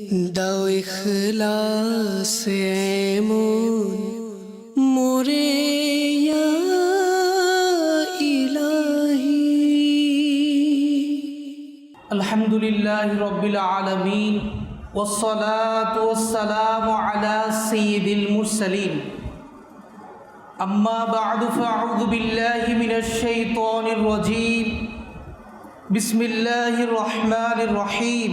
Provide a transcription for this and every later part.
দাও ইখলাস এমন মোরে ইয়া ইলাহি الحمد لله رب العالمين والصلاة والسلام على سيد المرسلين أما بعد فأعوذ بالله من الشيطان الرجيم بسم الله الرحمن الرحيم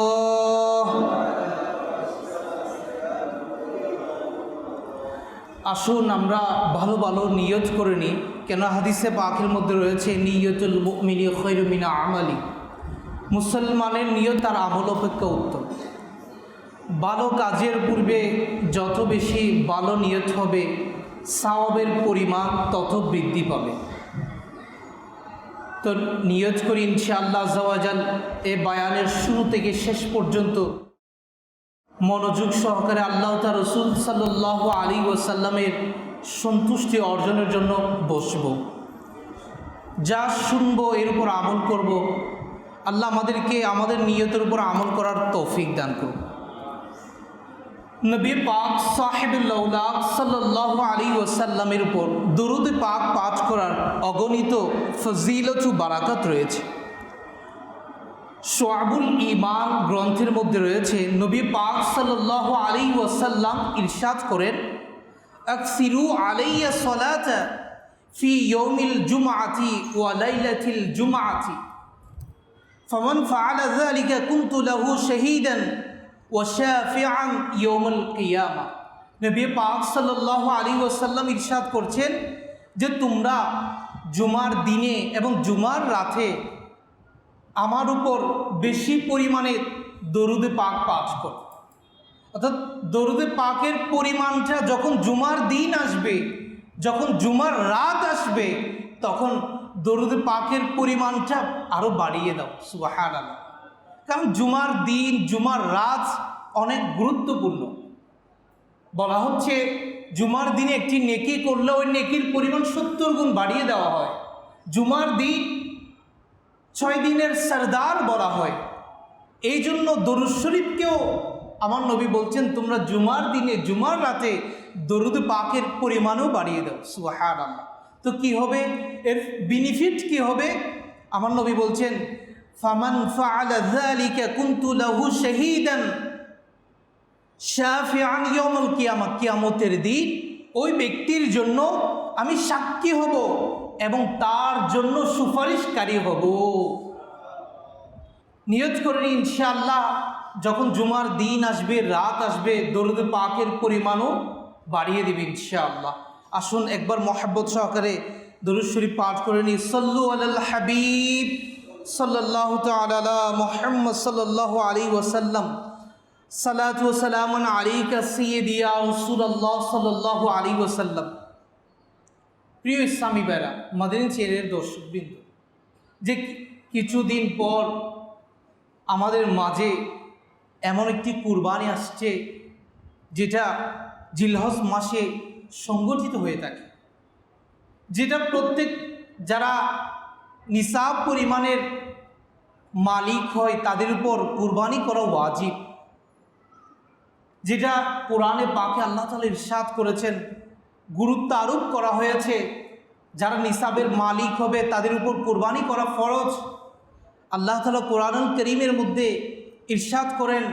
আসুন আমরা ভালো ভালো নিয়ত করে নিই। কেন হাদিসে পাখের মধ্যে রয়েছে, নিয়তুল মুমিনি খৈরমিনা আমালি। মুসলমানের নিয়ত তার আমল অপেক্ষা উত্তম। ভালো কাজের পূর্বে যত বেশি ভালো নিয়ত হবে, সাওয়াবের পরিমাণ তত বৃদ্ধি পাবে। তো নিয়ত করি ইনশাআল্লাহ জওয়াজাল এ বায়ানের শুরু থেকে শেষ পর্যন্ত মনোযোগ সহকারে আল্লাহ তার রসুল সাল্লাহ আলী ওসাল্লামের সন্তুষ্টি অর্জনের জন্য বসব। যা শুনব, এর উপর আমল করব। আল্লাহ আমাদেরকে আমাদের নিয়তের উপর আমল করার তৌফিক দান করুন। নবী পাক সাহেবুল্লাহ সাল্লাহ আলী ওসাল্লামের উপর দুরুদ পাক পাঠ করার অগণিত ফজিলত ও বারাকাত রয়েছে। সোয়াবুল ইমান গ্রন্থের মধ্যে রয়েছে, নবী পাক সাল আলী ওয়াসাল্লাম ইরশাদ করেন, আকসিরু আলাইয়া সলাত ফি ইয়ৌমিল জুমাতি ওয়ালাইলাতিল জুমাতি ফমন ফাআলা যালিকা কুনতু লাহু শাহীদান ওয়া শাফিআন ইয়াউমুল কিয়ামা। নবী পাক সাল্লাল্লাহু আলাইহি ওয়াসাল্লাম ইরশাদ করছেন যে তোমরা জুমার দিনে এবং জুমার রাতে আমার উপর বেশি পরিমাণে দরুদে পাক পাঠ কর। অর্থাৎ দরুদে পাকের পরিমাণটা যখন জুমার দিন আসবে, যখন জুমার রাত আসবে, তখন দরুদে পাকের পরিমাণটা আরও বাড়িয়ে দাও সুবাহান কারণ জুমার দিন, জুমার রাত অনেক গুরুত্বপূর্ণ। বলা হচ্ছে জুমার দিনে একটি নেকি করলে ওই নেকির পরিমাণ সত্তর গুণ বাড়িয়ে দেওয়া হয়। জুমার দিন ছয় দিনের সরদার বলা হয়। এই জন্য দরুদ শরীফকেও আমার নবী বলছেন, তোমরা জুমার দিনে, জুমার রাতে দরুদ পাকের পরিমাণও বাড়িয়ে দাও। সুহার তো কি হবে? এর বেনিফিট কি হবে? আমার নবী বলছেন, ফামান ফাআলা যালিকা কুনতু শাহীদান কিয়ামতের দিন ওই ব্যক্তির জন্য আমি সাক্ষী হব। এবং তার জন্য সুপারিশকারী হব। নিয়ত করেন ইনশাআল্লাহ, যখন জুমার দিন আসবে, রাত আসবে, দরুদ পাকের পরিমাণও বাড়িয়ে দেবে, ইনশাআল্লাহ। আসুন, একবার মহাব্বত সহকারে দরুদ শরীফ পাঠ করে নি সল্লু আল হাবিব সাল্লাহ তালা মোহাম্মদ সাল্লাহ আলী ওসাল্লাম সালাত ওসালাম আলিকা সিয়দিয়া রসুল্লাহ সাল্লাহ আলী ওসাল্লাম প্রিয় ইসলামী বেড়া মাদিনী চেরের দর্শকবৃন্দ, যে কিছুদিন পর আমাদের মাঝে এমন একটি কুরবানি আসছে, যেটা জিলহজ মাসে সংগঠিত হয়ে থাকে। যেটা প্রত্যেক যারা নিসাব পরিমাণের মালিক হয়, তাদের উপর কুরবানি করা ওয়াজিব। যেটা কোরআনে পাকে আল্লাহ তালা ইরশাদ করেছেন গুরুত্ব আরোপ করা হয়েছে। যারা নিসাবের মালিক হবে, তাদের উপর কোরবানি করা ফরজ। আল্লাহ তালা কোরআন করিমের মধ্যে ইরশাদ করেন,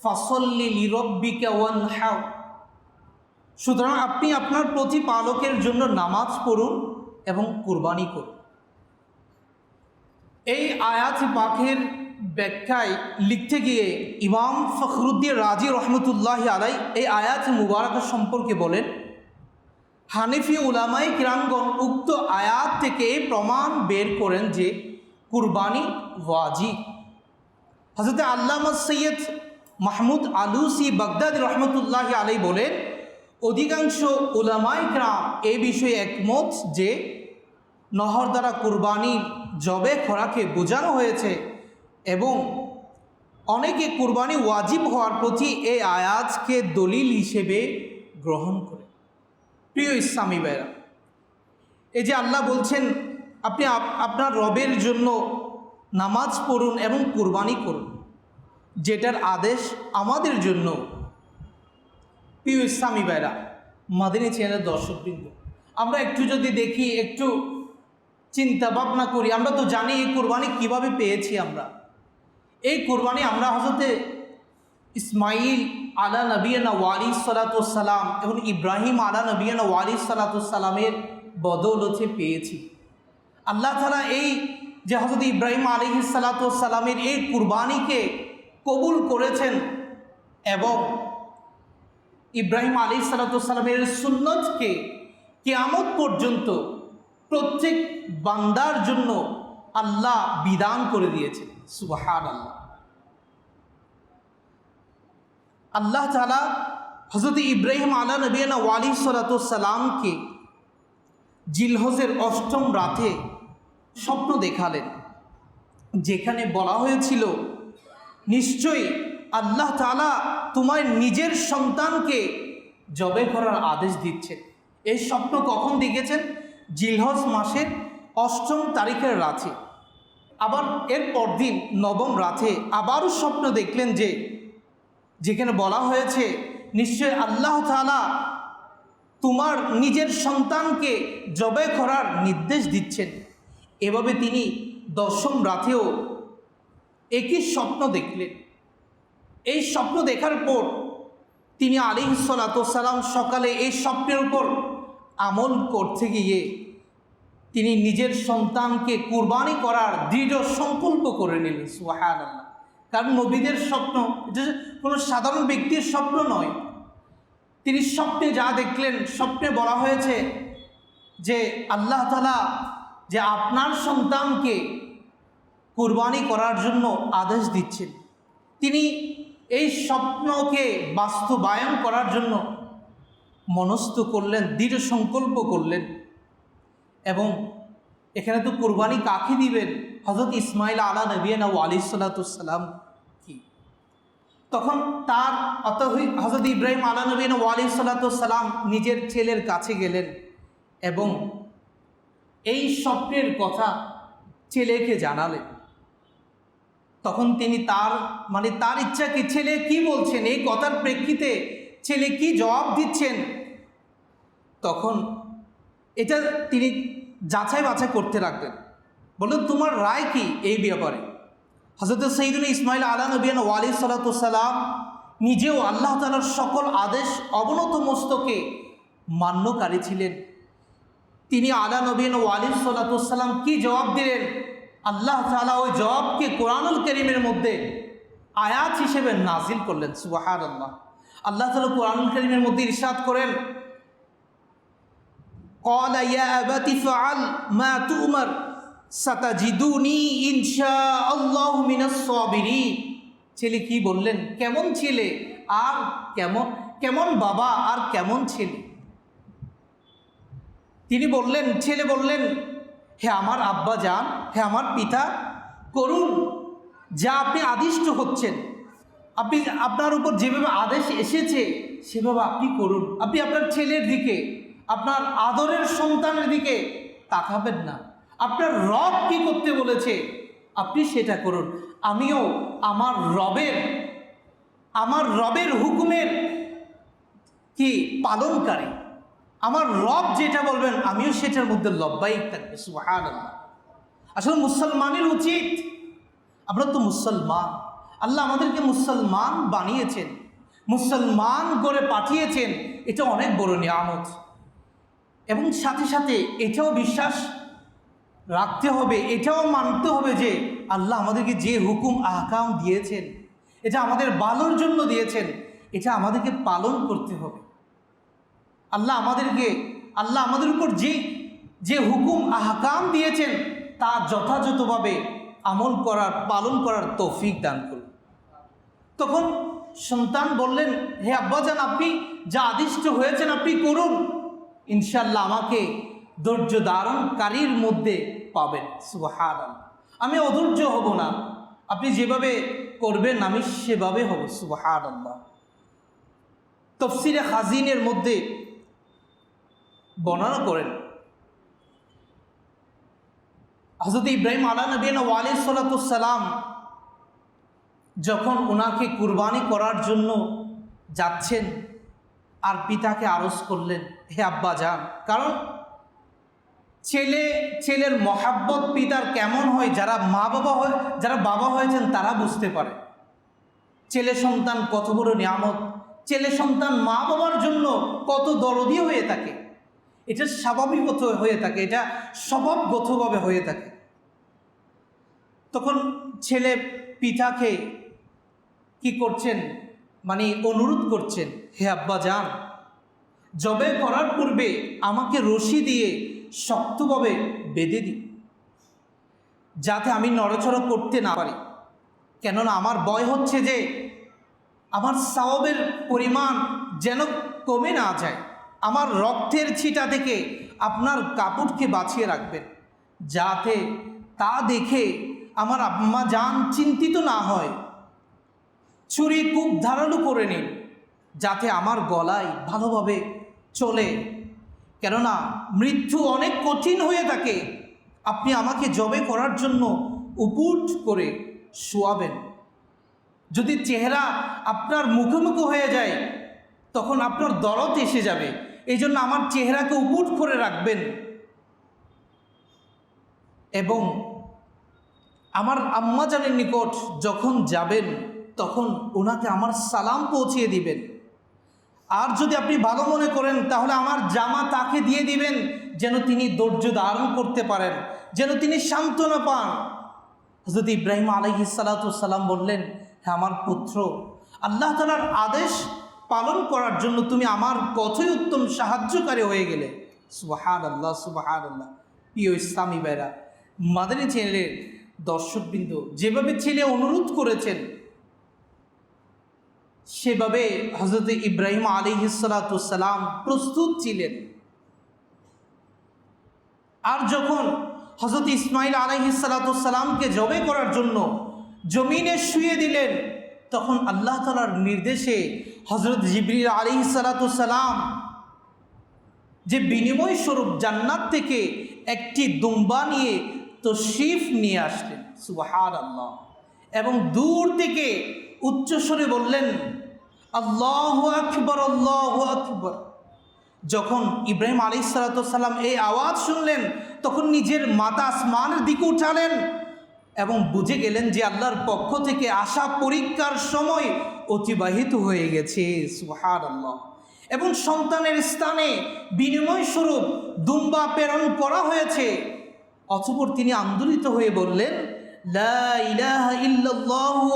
ফসল্লি লিরব্বিকা ওয়ান হ্যাও সুতরাং আপনি আপনার প্রতিপালকের জন্য নামাজ পড়ুন এবং কোরবানি করুন। এই আয়াত পাখের ব্যাখ্যায় লিখতে গিয়ে ইমাম ফখরুদ্দিন রাজি রহমতুল্লাহ আলাই এই আয়াত মুবারকের সম্পর্কে বলেন হানিফি উলামাই কিরাঙ্গন উক্ত আয়াত থেকে প্রমাণ বের করেন যে কুরবানি ওয়াজিব। হজরত আল্লামা সৈয়দ মাহমুদ আলুসি বাগদাদ রহমতুল্লাহ আলাই বলেন, অধিকাংশ ওলামাই গ্রাম এ বিষয়ে একমত যে নহর দ্বারা কুরবানির জবে খোরাকে বোঝানো হয়েছে এবং অনেকে কুরবানি ওয়াজিব হওয়ার প্রতি এই আয়াজকে দলিল হিসেবে গ্রহণ করে। প্রিয় ইসলামী ভাইরা এই যে আল্লাহ বলছেন, আপনি আপনার রবের জন্য নামাজ পড়ুন এবং কুরবানি করুন, যেটার আদেশ আমাদের জন্য। প্রিয় ইসলামী ভাইরা মাদিনী চ্যানেলের দর্শকবৃন্দ, আমরা একটু যদি দেখি, একটু চিন্তা ভাবনা করি, আমরা তো জানি এই কোরবানি কীভাবে পেয়েছি আমরা। এই কোরবানি আমরা হজরতে ইসমাইল আলা নবিয়ানা ওয়ালি সালাতাম এবং ইব্রাহিম আলা নবিয়ানা ওয়ালি সালাতামের বদৌলতে পেয়েছি। আল্লাহ তালা এই যে হজরত ইব্রাহিম আলী সালাতামের এই কুরবানিকে কবুল করেছেন এবং ইব্রাহিম আলী সালাতামের সুন্নতকে কেয়ামত পর্যন্ত প্রত্যেক বান্দার জন্য আল্লাহ বিধান করে দিয়েছেন। সুবাহান আল্লাহ আল্লাহ তালা হজরত ইব্রাহিম আলা নবীনা ওয়ালি সালাতামকে জিলহজের অষ্টম রাতে স্বপ্ন দেখালেন। যেখানে বলা হয়েছিল, নিশ্চয়ই আল্লাহ তালা তোমার নিজের সন্তানকে জবে করার আদেশ দিচ্ছে এই স্বপ্ন কখন দেখেছেন? জিলহজ মাসের অষ্টম তারিখের রাতে। আবার এর পরদিন নবম রাতে আবারও স্বপ্ন দেখলেন যে যেখানে বলা হয়েছে নিশ্চয় আল্লাহ তালা তোমার নিজের সন্তানকে জবে করার নির্দেশ দিচ্ছেন। এভাবে তিনি দশম রাতেও একই স্বপ্ন দেখলেন। এই স্বপ্ন দেখার পর তিনি আলী সালাম সকালে এই স্বপ্নের উপর আমল করতে গিয়ে তিনি নিজের সন্তানকে কুরবানি করার দৃঢ় সংকল্প করে নিলেন সুহান আল্লাহ কারণ নবীদের স্বপ্ন, এটা কোনো সাধারণ ব্যক্তির স্বপ্ন নয়। তিনি স্বপ্নে যা দেখলেন, স্বপ্নে বলা হয়েছে যে আল্লাহ তালা যে আপনার সন্তানকে কুরবানি করার জন্য আদেশ দিচ্ছেন। তিনি এই স্বপ্নকে বাস্তবায়ন করার জন্য মনস্থ করলেন, দৃঢ় সংকল্প করলেন এবং এখানে তো কুরবানি কাকে দিবেন? হজরত ইসমাইল আলা নবিয়ানা আলী সাল্লাতুসাল্লাম কি? তখন তার অত হজরত ইব্রাহিম আলা নবীন ওয়ালি সাল্লাতুসাল্লাম নিজের ছেলের কাছে গেলেন এবং এই স্বপ্নের কথা ছেলেকে জানালেন। তখন তিনি তার মানে তার ইচ্ছাকে ছেলে কি বলছেন? এই কথার প্রেক্ষিতে ছেলে কি জবাব দিচ্ছেন? তখন এটা তিনি যাচাই বাছাই করতে রাখবেন। বললেন তোমার রায় কি এই ব্যাপারে? হজরত সঈদুল ইসমাইল আলা নবীন ওয়ালি সালাতাম নিজেও আল্লাহ তালার সকল আদেশ অবনত মস্তকে মান্যকারী ছিলেন। তিনি আলা নবীন ওয়ালি সাল্লাতাম কি জবাব দিলেন? আল্লাহ তালা ওই জবাবকে কোরআনুল করিমের মধ্যে আয়াত হিসেবে নাজিল করলেন সুবাহার আল্লাহ আল্লাহ তালা কোরআনুল করিমের মধ্যে ইরশাদ করেন قال يا أبت فعل ما تؤمر ستجدوني إن شاء الله من الصابرين ছেলে কি বললেন কেমন ছেলে আর কেমন কেমন বাবা আর কেমন ছেলে তিনি বললেন ছেলে বললেন হে আমার আব্বা যান হে আমার পিতা করুন যা আপনি আদিষ্ট হচ্ছেন আপনি আপনার উপর যেভাবে আদেশ এসেছে সেভাবে আপনি করুন আপনি আপনার ছেলের দিকে আপনার আদরের সন্তানের দিকে তাকাবেন না। আপনার রব কি করতে বলেছে? আপনি সেটা করুন। আমিও আমার রবের আমার রবের হুকুমের কি পালনকারী। আমার রব যেটা বলবেন, আমিও সেটার মধ্যে লব্বাইক থাকবে সুহান আসলে মুসলমানের উচিত, আমরা তো মুসলমান। আল্লাহ আমাদেরকে মুসলমান বানিয়েছেন, মুসলমান করে পাঠিয়েছেন, এটা অনেক বড় নিয়ামত। এবং সাথে সাথে এটাও বিশ্বাস রাখতে হবে, এটাও মানতে হবে যে আল্লাহ আমাদেরকে যে হুকুম, আহকাম দিয়েছেন, এটা আমাদের ভালোর জন্য দিয়েছেন, এটা আমাদেরকে পালন করতে হবে। আল্লাহ আমাদেরকে, আল্লাহ আমাদের উপর যে যে হুকুম, আহকাম দিয়েছেন, তা যথাযথভাবে আমল করার, পালন করার তৌফিক দান করুন। তখন সন্তান বললেন, হে আব্বাজান, আপনি যা আদিষ্ট হয়েছেন, আপনি করুন। ইনশাল্লাহ আমাকে ধৈর্য ধারণকারীর মধ্যে পাবেন সুবাহান আমি অধৈর্য হব না। আপনি যেভাবে করবেন, আমি সেভাবে হব সুবাহান আল্লাহ তফসিরে হাজিনের মধ্যে বর্ণনা করেন হজরত ইব্রাহিম আলা নবীন ওয়ালি সালাতাম যখন ওনাকে কুরবানি করার জন্য যাচ্ছেন আর পিতাকে আরজ করলেন হে আব্বা যান। কারণ ছেলে, ছেলের মহাব্বত পিতার কেমন হয়, যারা মা বাবা হয়, যারা বাবা হয়েছেন, তারা বুঝতে পারে। ছেলে সন্তান কত বড় নিয়ামত। ছেলে সন্তান মা বাবার জন্য কত দরদি হয়ে থাকে। এটা স্বাভাবিকত হয়ে থাকে, এটা স্বভাবগতভাবে হয়ে থাকে। তখন ছেলে পিতাকে কি করছেন? মানে অনুরোধ করছেন, হে আব্বা যান। জবে করার পূর্বে আমাকে রশি দিয়ে শক্তভাবে বেঁধে দিই যাতে আমি নড়াচড়া করতে না পারি। কেননা আমার ভয় হচ্ছে যে আমার সাওয়াবের পরিমাণ যেন কমে না যায়। আমার রক্তের ছিটা থেকে আপনার কাপড়কে বাঁচিয়ে রাখবেন, যাতে তা দেখে আমার আম্মা যান চিন্তিত না হয়। ছুরি খুব ধারালো করে নিন, যাতে আমার গলায় ভালোভাবে চলে। কেননা মৃত্যু অনেক কঠিন হয়ে থাকে। আপনি আমাকে জবে করার জন্য উপুট করে শোয়াবেন। যদি চেহারা আপনার মুখোমুখি হয়ে যায়, তখন আপনার দরদ এসে যাবে। এই জন্য আমার চেহারাকে উপুট করে রাখবেন। এবং আমার আম্মাজানের নিকট যখন যাবেন, তখন ওনাকে আমার সালাম পৌঁছিয়ে দিবেন। আর যদি আপনি ভালো মনে করেন, তাহলে আমার জামা তাকে দিয়ে দিবেন যেন তিনি ধৈর্য ধারণ করতে পারেন, যেন তিনি সান্ত্বনা পান। হজরত ইব্রাহিম আলহি সালাতাম বললেন হ্যাঁ আমার পুত্র, আল্লাহ তালার আদেশ পালন করার জন্য তুমি আমার কতই উত্তম সাহায্যকারী হয়ে গেলে। সুবাহান আল্লাহ সুবাহান আল্লাহ প্রিয় ইসলামী বেড়া মাদানী ছেলের দর্শকবৃন্দ, যেভাবে ছেলে অনুরোধ করেছেন সেভাবে হজরত ইব্রাহিম আলী হিসালাতাম প্রস্তুত ছিলেন। আর যখন হজরত ইসমাইল আলহিসালাতামকে জবে করার জন্য জমিনে শুয়ে দিলেন, তখন আল্লাহ তালার নির্দেশে হজরত জিবরিল আলী সালাতাম যে বিনিময় স্বরূপ জান্নাত থেকে একটি দুম্বা নিয়ে তশরিফ নিয়ে আসলেন। সুবাহার আল্লাহ এবং দূর থেকে উচ্চস্বরে বললেন আল্লাহ আকবর আল্লাহ আকবর। যখন ইব্রাহিম আলী সালাতাম এই আওয়াজ শুনলেন, তখন নিজের মাতা আসমানের দিকে উঠালেন এবং বুঝে গেলেন যে আল্লাহর পক্ষ থেকে আসা পরীক্ষার সময় অতিবাহিত হয়ে গেছে। সুহার আল্লাহ এবং সন্তানের স্থানে বিনিময় স্বরূপ দুম্বা প্রেরণ করা হয়েছে। অথপর তিনি আন্দোলিত হয়ে বললেন, লা ইলাহা ইল্লাল্লাহু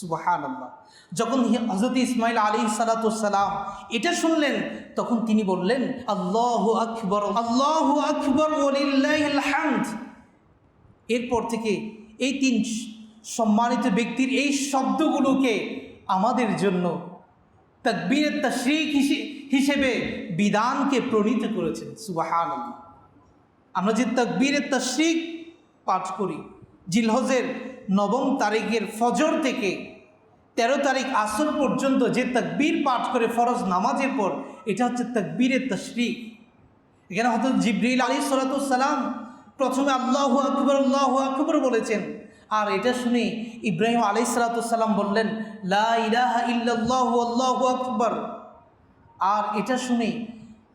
সুবাহান আল্লাহ যখন হজরত ইসমাইল আলী সালাতাম এটা শুনলেন, তখন তিনি বললেন, আল্লাহ আকবর আল্লাহ আকবর এরপর থেকে এই তিন সম্মানিত ব্যক্তির এই শব্দগুলোকে আমাদের জন্য তকবীরের তশরিক হিসেবে বিধানকে প্রণীত করেছেন সুবাহান আল্লাহ আমরা যে তকবীরের তশরিক পাঠ করি, জিলহজের নবম তারিখের ফজর থেকে তেরো তারিখ আসর পর্যন্ত যে তকবীর পাঠ করে ফরজ নামাজের পর, এটা হচ্ছে তকবীরের তশরিক। এখানে হয়তো জিব্রিল আলী সালাতাম প্রথমে আল্লাহ আকবর আল্লাহ আকবর বলেছেন। আর এটা শুনে ইব্রাহিম আলী সালাতাম বললেন আকবর। আর এটা শুনে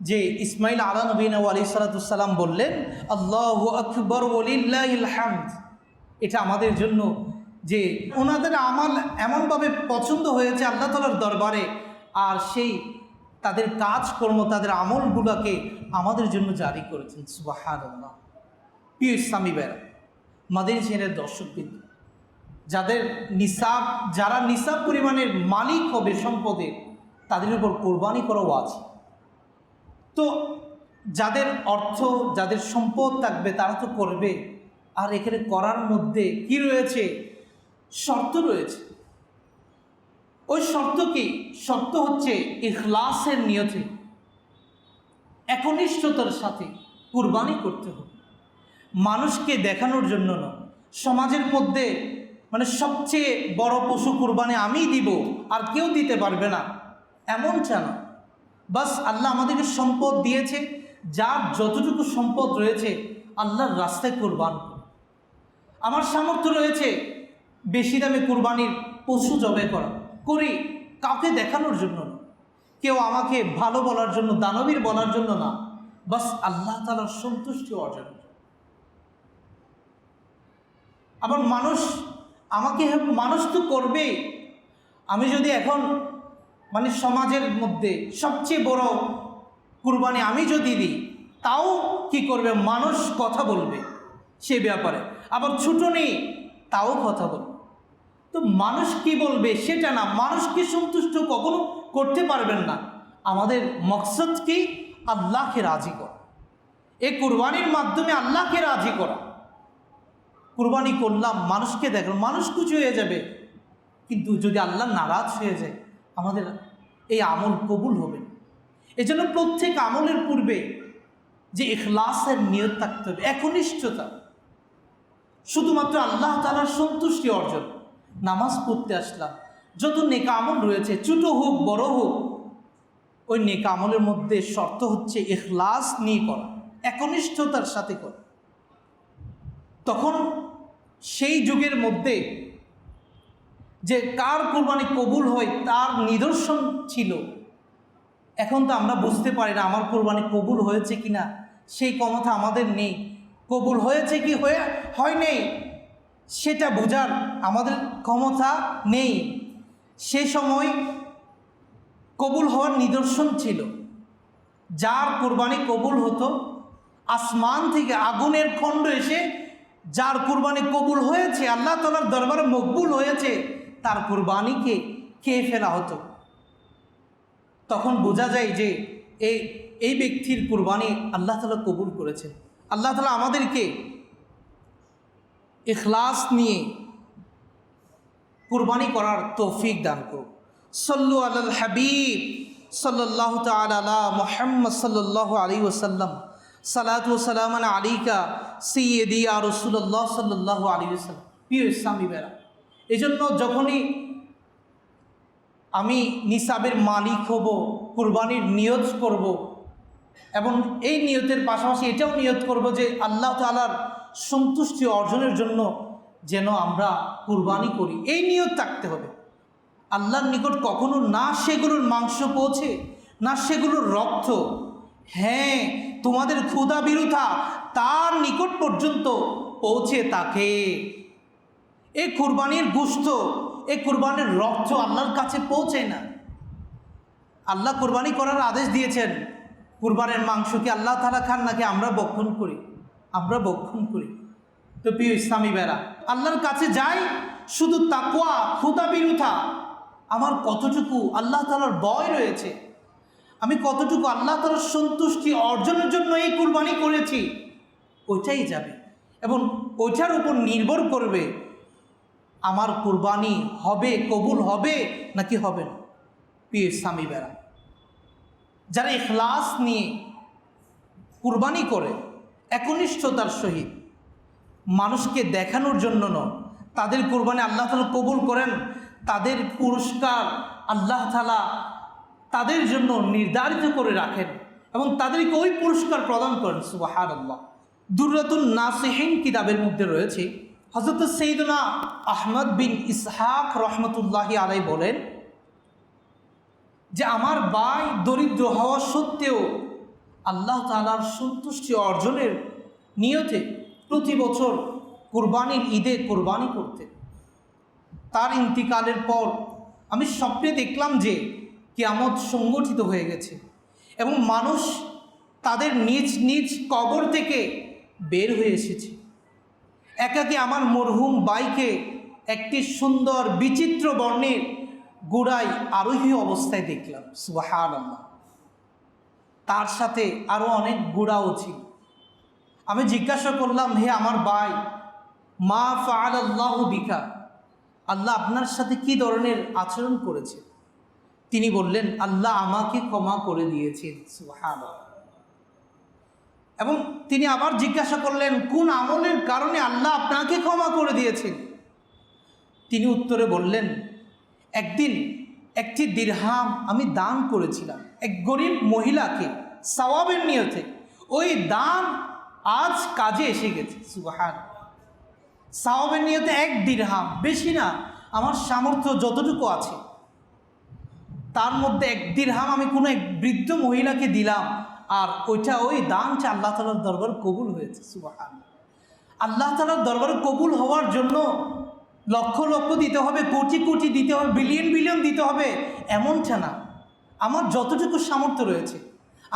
যে ইসমাইল আলা নবীন আলী সালাতাম বললেন, আল্লাহ আকবর ওলিল্লাহ হামদ। এটা আমাদের জন্য যে ওনাদের আমাল এমনভাবে পছন্দ হয়েছে আল্লাহ তালার দরবারে আর সেই তাদের কাজকর্ম, তাদের আমলগুলোকে আমাদের জন্য জারি করেছেন। সুবাহান প্রিয় ইসলামী বেড়া মাদের ছেলের দর্শকবৃন্দ, যাদের নিসাব, যারা নিসাব পরিমাণের মালিক হবে সম্পদের তাদের উপর কোরবানি করাও আছে। তো যাদের অর্থ, যাদের সম্পদ থাকবে, তারা তো করবে। আর এখানে করার মধ্যে কি রয়েছে? শর্ত রয়েছে। ওই শর্ত কি? শর্ত হচ্ছে ইখলাসের নিয়তে একনিষ্ঠতার সাথে কুরবানি করতে হবে। মানুষকে দেখানোর জন্য নয় সমাজের মধ্যে মানে সবচেয়ে বড় পশু কুরবানি আমিই দিব, আর কেউ দিতে পারবে না। এমনটা না। বাস আল্লাহ আমাদেরকে সম্পদ দিয়েছে, যার যতটুকু সম্পদ রয়েছে, আল্লাহর রাস্তায় কোরবান। করো। আমার সামর্থ্য রয়েছে বেশি দামে কুরবানির পশু জবে করা, করি কাউকে দেখানোর জন্য না। কেউ আমাকে ভালো বলার জন্য, দানবীর বলার জন্য না। বাস আল্লাহ তালার সন্তুষ্টি অর্জন। আবার মানুষ আমাকে মানুষ তো করবেই। আমি যদি এখন মানে সমাজের মধ্যে সবচেয়ে বড় কুরবানি আমি যদি দিই, তাও কি করবে? মানুষ কথা বলবে সে ব্যাপারে। আবার ছুটো নেই, তাও কথা বলবে তো মানুষ কি বলবে সেটা না মানুষকে সন্তুষ্ট কখনো করতে পারবেন না। আমাদের মকসদ কি? আল্লাহকে রাজি করা। এই কুরবানির মাধ্যমে আল্লাহকে রাজি করা। কুরবানি করলাম, মানুষকে দেখলাম, মানুষ কিছু হয়ে যাবে। কিন্তু যদি আল্লাহ নারাজ হয়ে যায়, আমাদের এই আমল কবুল হবে। এজন্য প্রত্যেক আমলের পূর্বে যে এখলাসের নিয়ত থাকতে হবে, একনিষ্ঠতা। শুধুমাত্র আল্লাহ তালার সন্তুষ্টি অর্জন। নামাজ পড়তে আসলাম। যত নেকামল রয়েছে, ছোটো হোক, বড় হোক, ওই নেকামলের মধ্যে শর্ত হচ্ছে এখলাস নিয়ে করা, একনিষ্ঠতার সাথে করা। তখন সেই যুগের মধ্যে যে কার কোরবানি কবুল হয়, তার নিদর্শন ছিল। এখন তো আমরা বুঝতে পারি না আমার কোরবানি কবুল হয়েছে কিনা, সেই ক্ষমতা আমাদের নেই। কবুল হয়েছে কি হয়ে, হয় নেই, সেটা বোঝার আমাদের ক্ষমতা নেই। সে সময় কবুল হওয়ার নিদর্শন ছিল। যার কোরবানি কবুল হতো, আসমান থেকে আগুনের খণ্ড এসে যার কুরবানি কবুল হয়েছে, আল্লাহ তালার দরবারে মকবুল হয়েছে, তার কুরবানিকে খেয়ে ফেলা হতো? তখন বোঝা যায় যে এই এই ব্যক্তির কুরবানি আল্লাহ তালা কবুল করেছেন। আল্লাহ তালা আমাদেরকে এখলাস নিয়ে কুরবানি করার তৌফিক দান করুন সল্লু আল হাবিব সাল্লাহ তালা মোহাম্মদ সাল্লাহ আলী ওসাল্লাম সালাত সালাম আলিকা সৈয়দি আর রসুল্লাহ সাল্লাহ আলী ওসাল্লাম প্রিয় ইসলামী বেড়া এই জন্য যখনই আমি নিসাবের মালিক হব, কুরবানির নিয়ত করব এবং এই নিয়তের পাশাপাশি এটাও নিয়ত করব যে আল্লাহ তালার সন্তুষ্টি অর্জনের জন্য যেন আমরা কুরবানি করি। এই নিয়ত থাকতে হবে। আল্লাহর নিকট কখনো না সেগুলোর মাংস পৌঁছে, না সেগুলোর রক্ত। হ্যাঁ তোমাদের ক্ষুধা বিরুথা তার নিকট পর্যন্ত পৌঁছে তাকে। এই কুরবানির গুস্ত এই কুরবানির রক্ত আল্লাহর কাছে পৌঁছে না। আল্লাহ কুরবানি করার আদেশ দিয়েছেন কুরবানের মাংসকে আল্লাহ তালা খান নাকি আমরা বক্ষণ করি? আমরা বক্ষণ করি। তো প্রিয় ইসলামী বেড়া আল্লাহর কাছে যাই, শুধু তাকুয়া ক্ষুদা বিরুথা আমার কতটুকু আল্লাহ তালার ভয় রয়েছে? আমি কতটুকু আল্লাহ তালার সন্তুষ্টি অর্জনের জন্য এই কুরবানি করেছি? ওইটাই যাবে। এবং ওইটার উপর নির্ভর করবে, আমার কুরবানি হবে, কবুল হবে নাকি হবে না? প্রিয় ইসলামী বেড়া যারা ইখলাস নিয়ে কুরবানি করে, একনিষ্ঠতার সহিত মানুষকে দেখানোর জন্য নয়, তাদের কোরবানি আল্লাহ তালা কবুল করেন, তাদের পুরস্কার আল্লাহ তালা তাদের জন্য নির্ধারিত করে রাখেন এবং তাদেরকে ওই পুরস্কার প্রদান করেন সুবাহার আল্লাহ দুর্রাতুল নাসিহীন কিতাবের মধ্যে রয়েছে হজরত সৈদনা আহমদ বিন ইসহাক রহমতুল্লাহি আলাই বলেন যে আমার বাই দরিদ্র হওয়া সত্ত্বেও আল্লাহ তালার সন্তুষ্টি অর্জনের নিয়তে প্রতি বছর কোরবানির ঈদে কোরবানি করতে তার ইন্তিকালের পর আমি স্বপ্নে দেখলাম যে কেয়ামত সংগঠিত হয়ে গেছে এবং মানুষ তাদের নিজ নিজ কবর থেকে বের হয়ে এসেছে। একাকে আমার মরহুম বাইকে একটি সুন্দর, বিচিত্র বর্ণের গোড়ায় আরোহী অবস্থায় দেখলাম সুবাহান তার সাথে আরও অনেক গোড়াও ছিল। আমি জিজ্ঞাসা করলাম, হে আমার ভাই, মা ফাল আল্লাহ বিকা, আল্লাহ আপনার সাথে কি ধরনের আচরণ করেছে? তিনি বললেন, আল্লাহ আমাকে ক্ষমা করে দিয়েছেন, সুবহানাল্লাহ। এবং তিনি আবার জিজ্ঞাসা করলেন, কোন আমলের কারণে আল্লাহ আপনাকে ক্ষমা করে দিয়েছেন? তিনি উত্তরে বললেন একদিন একটি দিরহাম আমি দান করেছিলাম এক গরিব মহিলাকে সওয়াবের নিয়তে। ওই দান আজ কাজে এসে গেছে, সুবাহান। সওয়াবের নিয়তে এক দিরহাম, বেশি না, আমার সামর্থ্য যতটুকু আছে। তার মধ্যে এক দিরহাম আমি কোনো এক বৃদ্ধ মহিলাকে দিলাম আর ওইটা ওই দান দানটা আল্লাহ তালার দরবার কবুল হয়েছে, সুবাহান। আল্লাহ তালার দরবার কবুল হওয়ার জন্য লক্ষ লক্ষ দিতে হবে, কোটি কোটি দিতে হবে বিলিয়ন বিলিয়ন দিতে হবে এমনটা না আমার যতটুকু সামর্থ্য রয়েছে,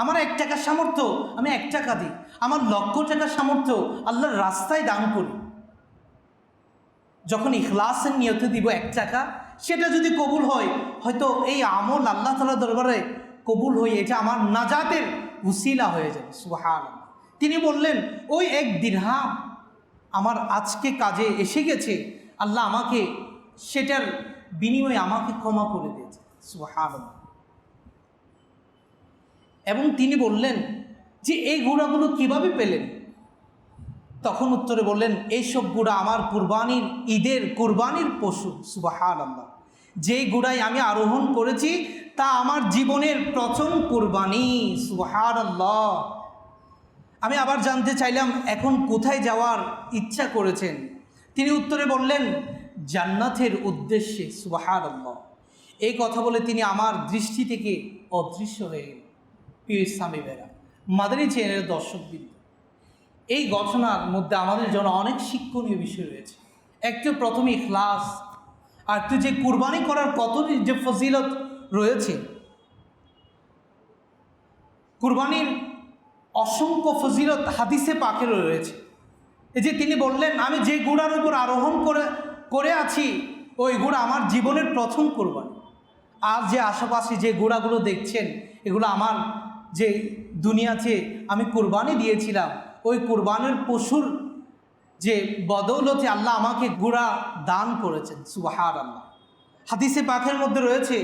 আমার এক টাকার সামর্থ্য আমি এক টাকা দিই, আমার লক্ষ টাকার সামর্থ্য আল্লাহর রাস্তায় দান করি। যখন ইখলাসের নিয়তে দিব এক টাকা, সেটা যদি কবুল হয়, হয়তো এই আমল আল্লাহ তালা দরবারে কবুল হয়ে এটা আমার নাজাতের উসিলা হয়ে যাবে সুহান তিনি বললেন, ওই এক দিরহাম আমার আজকে কাজে এসে গেছে আল্লাহ আমাকে সেটার বিনিময়ে আমাকে ক্ষমা করে দিয়েছে। সুহান এবং তিনি বললেন যে, এই ঘোড়াগুলো কীভাবে পেলেন? তখন উত্তরে বললেন, এইসব গুড়া আমার কুরবানির, ঈদের কুরবানির পশু। সুবাহান আল্লাহ যেই গুড়াই আমি আরোহণ করেছি, তা আমার জীবনের প্রথম কুরবানি। সুবাহান আল্লাহ আমি আবার জানতে চাইলাম, এখন কোথায় যাওয়ার ইচ্ছা করেছেন? তিনি উত্তরে বললেন, জান্নাতের উদ্দেশ্যে আল্লাহ এই কথা বলে তিনি আমার দৃষ্টি থেকে অদৃশ্য হয়ে গেলেন। প্রিয় ইসলামী বেরা মাদারী চেনের দর্শকবৃন্দ, এই ঘটনার মধ্যে আমাদের জন্য অনেক শিক্ষণীয় বিষয় রয়েছে। একটু প্রথমে ক্লাস আর একটু যে কুরবানি করার কত যে ফজিলত রয়েছে, কুরবানির অসংখ্য ফজিলত হাদিসে পাখে রয়েছে। যে তিনি বললেন, আমি যে গুড়ার উপর আরোহণ করে করে আছি, ওই গুড়া আমার জীবনের প্রথম কোরবানি। আর যে আশেপাশে যে গুড়াগুলো দেখছেন, এগুলো আমার যে দুনিয়াতে আমি কোরবানি দিয়েছিলাম, ওই কোরবানের পশুর যে বদৌলতে আল্লাহ আমাকে গুড়া দান করেছেন সুবাহার আল্লাহ হাদিসে পাখের মধ্যে রয়েছে,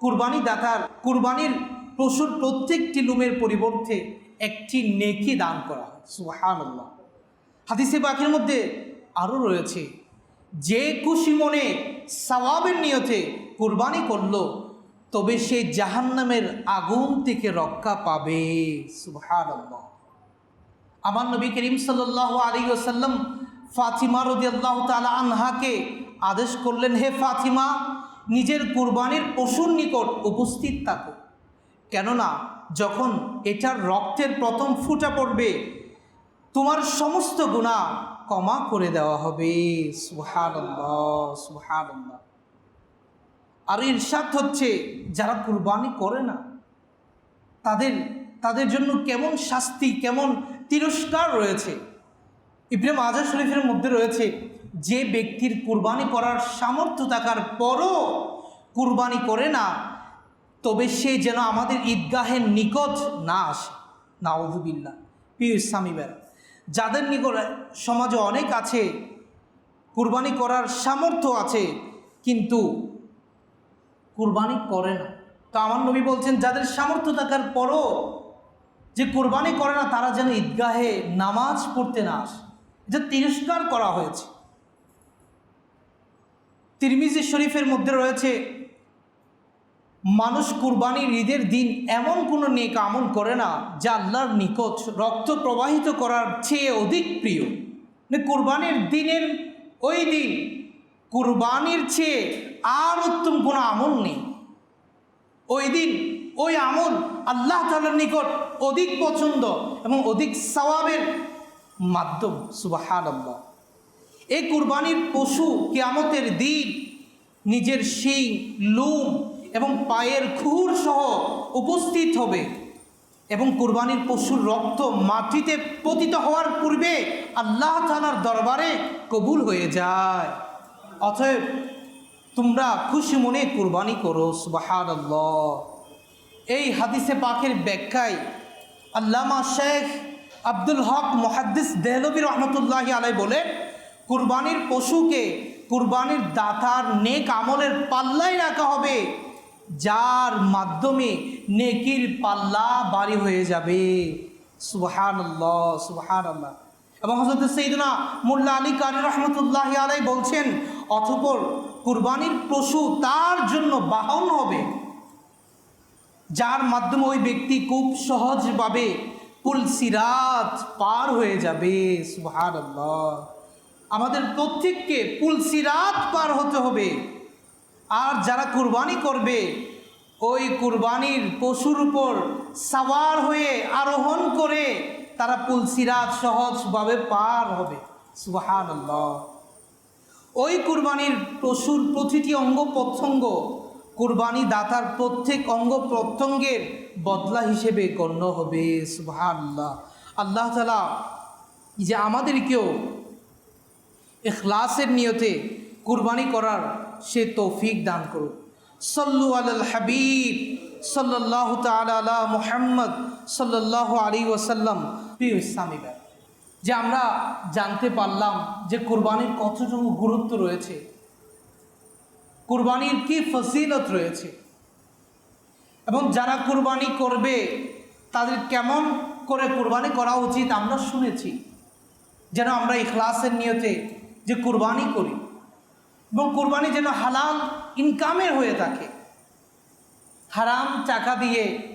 কুরবানি দাতার, কুরবানির পশুর প্রত্যেকটি লুমের পরিবর্তে একটি নেকি দান করা হয় সুবাহান আল্লাহ হাদিসে পাখির মধ্যে আরও রয়েছে, যে খুশি মনে সওয়াবের নিয়তে কুরবানি করল, তবে সে জাহান্নামের আগুন থেকে রক্ষা পাবে। আল্লাহ আমার নবী করিম সাল্লাহ আলী ওসাল্লাম ফাতিমা রদি আল্লাহ তালা আনহাকে আদেশ করলেন, হে ফাতিমা, নিজের কুরবানির পশুর নিকট উপস্থিত থাকো। কেননা যখন এটার রক্তের প্রথম ফুটা পড়বে তোমার সমস্ত গুণা ক্ষমা করে দেওয়া হবে। সুহান সুহান আর ইরশাদ হচ্ছে, যারা কুরবানি করে না, তাদের তাদের জন্য কেমন শাস্তি, কেমন তিরস্কার রয়েছে। ইব্রাহিম আজাদ শরীফের মধ্যে রয়েছে, যে ব্যক্তির কুরবানি করার সামর্থ্য থাকার পরও কুরবানি করে না, তবে সে যেন আমাদের ঈদগাহের নিকট না আসে। নাউজুবিল্লা প্রিয় ইসলামী বেড়া যাদের নিকট সমাজে অনেক আছে, কুরবানি করার সামর্থ্য আছে, কিন্তু কুরবানি করে না। তো আমার নবী বলছেন, যাদের সামর্থ্য থাকার পরও যে কোরবানি করে না, তারা যেন ঈদগাহে নামাজ পড়তে না আসে। এটা তিরস্কার করা হয়েছে। তিরমিজি শরীফের মধ্যে রয়েছে মানুষ কুরবানির ঈদের দিন এমন কোনো নেক আমল করে না, যা আল্লাহর নিকট রক্ত প্রবাহিত করার চেয়ে অধিক প্রিয়। মানে কুরবানির দিনের ওই দিন কুরবানির চেয়ে আর উত্তম কোনো আমল নেই। ওই দিন ওই আমল আল্লাহ তালার নিকট অধিক পছন্দ এবং অধিক সওয়াবের মাধ্যম সুবাহান এই কুরবানির পশু কেয়ামতের দিন নিজের শিং লুম এবং পায়ের খুর সহ উপস্থিত হবে এবং কুরবানির পশুর রক্ত মাটিতে পতিত হওয়ার পূর্বে আল্লাহ তালার দরবারে কবুল হয়ে যায়। অতএব তোমরা খুশি মনে কুরবানি করো সুবাহান এই হাদিসে পাখের ব্যাখ্যায় আল্লামা শেখ আব্দুল হক মহাদ্দিস দেহলবী রহমতুল্লাহ আলাই বলে কুরবানির পশুকে কুরবানির দাতার নেক আমলের পাল্লায় রাখা হবে। যার মাধ্যমে নেকির পাল্লা বাড়ি হয়ে যাবে। সুবহান আল্লাহ সুবহান আল্লাহ এবং হজরত সৈদনা মোল্লা আলী কারি রহমতুল্লাহ আলাই বলছেন অথপর কুরবানির পশু তার জন্য বাহন হবে। যার মাধ্যমে ওই ব্যক্তি খুব সহজভাবে পুল সিরাত পার হয়ে যাবে। সুহার আমাদের প্রত্যেককে পুল সিরাত পার হতে হবে। আর যারা কুরবানি করবে, ওই কুরবানির পশুর উপর সাওয়ার হয়ে আরোহণ করে তারা পুল সিরাত সহজভাবে পার হবে। সুহান ওই কুরবানির পশুর প্রতিটি অঙ্গ প্রত্যঙ্গ কুরবানি দাতার প্রত্যেক অঙ্গ প্রত্যঙ্গের বদলা হিসেবে গণ্য হবে। সুবহান আল্লাহ তালা যে আমাদেরকেও এখলাসের নিয়তে কুরবানি করার সে তৌফিক দান করুক। সল্লু আল হাবিব সাল্লাহ তালা মুহাম্মদ সাল্লাহ আলী ওসাল্লাম প্রিয় ইসলামী ভাই, যে আমরা জানতে পারলাম যে কুরবানির কতটুকু গুরুত্ব রয়েছে, কুরবানির কি ফজিলত রয়েছে, এবং যারা কুরবানি করবে, তাদের কেমন করে কুরবানি করা উচিত আমরা শুনেছি। যেন আমরা ইখলাসের নিয়তে যে কুরবানি করি এবং কুরবানি যেন হালাল ইনকামের হয়ে থাকে। হারাম টাকা দিয়ে,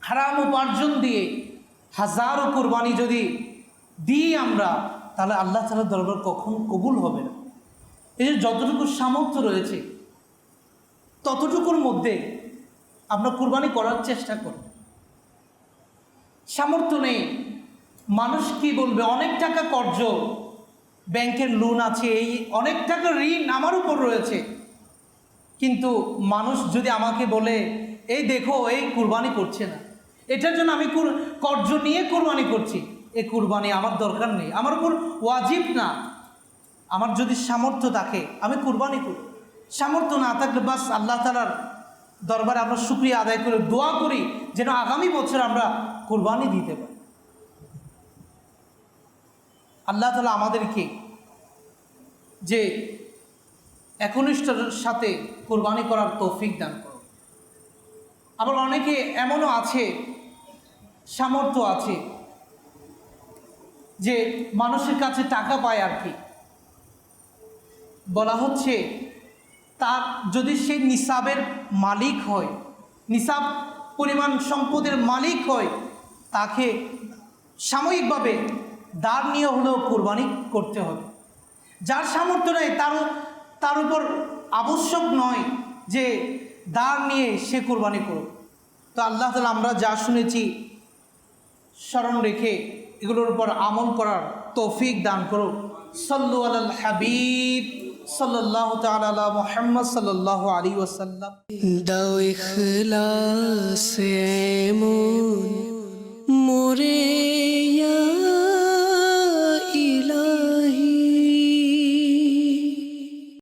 হারাম উপার্জন দিয়ে হাজারো কুরবানি যদি দিই আমরা, তাহলে আল্লাহ তালার দরবার কখন কবুল হবে না। এই যতটুকু সামর্থ্য রয়েছে, ততটুকুর মধ্যে আমরা কুরবানি করার চেষ্টা করি। সামর্থ্য নেই। মানুষ কি বলবে? অনেক টাকা কর্জ ব্যাংকের লোন আছে, এই অনেক টাকা ঋণ আমার উপর রয়েছে। কিন্তু মানুষ যদি আমাকে বলে, এই দেখো, এই কুরবানি করছে না। এটার জন্য আমি কুর- কর্জ নিয়ে কুরবানি করছি। এই কুরবানি আমার দরকার নেই। আমার উপর ওয়াজিব না। আমার যদি সামর্থ্য থাকে, আমি কুরবানি করি। সামর্থ্য না থাকলে বাস আল্লাহ তালার দরবারে আমরা শুক্রিয়া আদায় করে, দোয়া করি, যেন আগামী বছর আমরা কুরবানি দিতে পারি। আল্লাহ তালা আমাদেরকে যে একনিষ্ঠর সাথে কোরবানি করার তৌফিক দান করো আবার অনেকে এমনও আছে, সামর্থ্য আছে, যে মানুষের কাছে টাকা পায় আর কি। বলা হচ্ছে, তার যদি সে নিসাবের মালিক হয়, নিসাব পরিমাণ সম্পদের মালিক হয়, তাকে সাময়িকভাবে দাঁড় নিয়ে হলেও কোরবানি করতে হবে। যার সামর্থ্য নেই, তার তার উপর আবশ্যক নয় যে দাঁড় নিয়ে সে কোরবানি করুক। তো আল্লাহ তালা আমরা যা শুনেছি, স্মরণ রেখে এগুলোর উপর আমল করার তৌফিক দান করুক। সল্লু আল হাবিব সাল্লাহ তালা মোহাম্মদ সাল্লাহ আলী ওসাল্লাম দাও ইখলাস এমন মোরে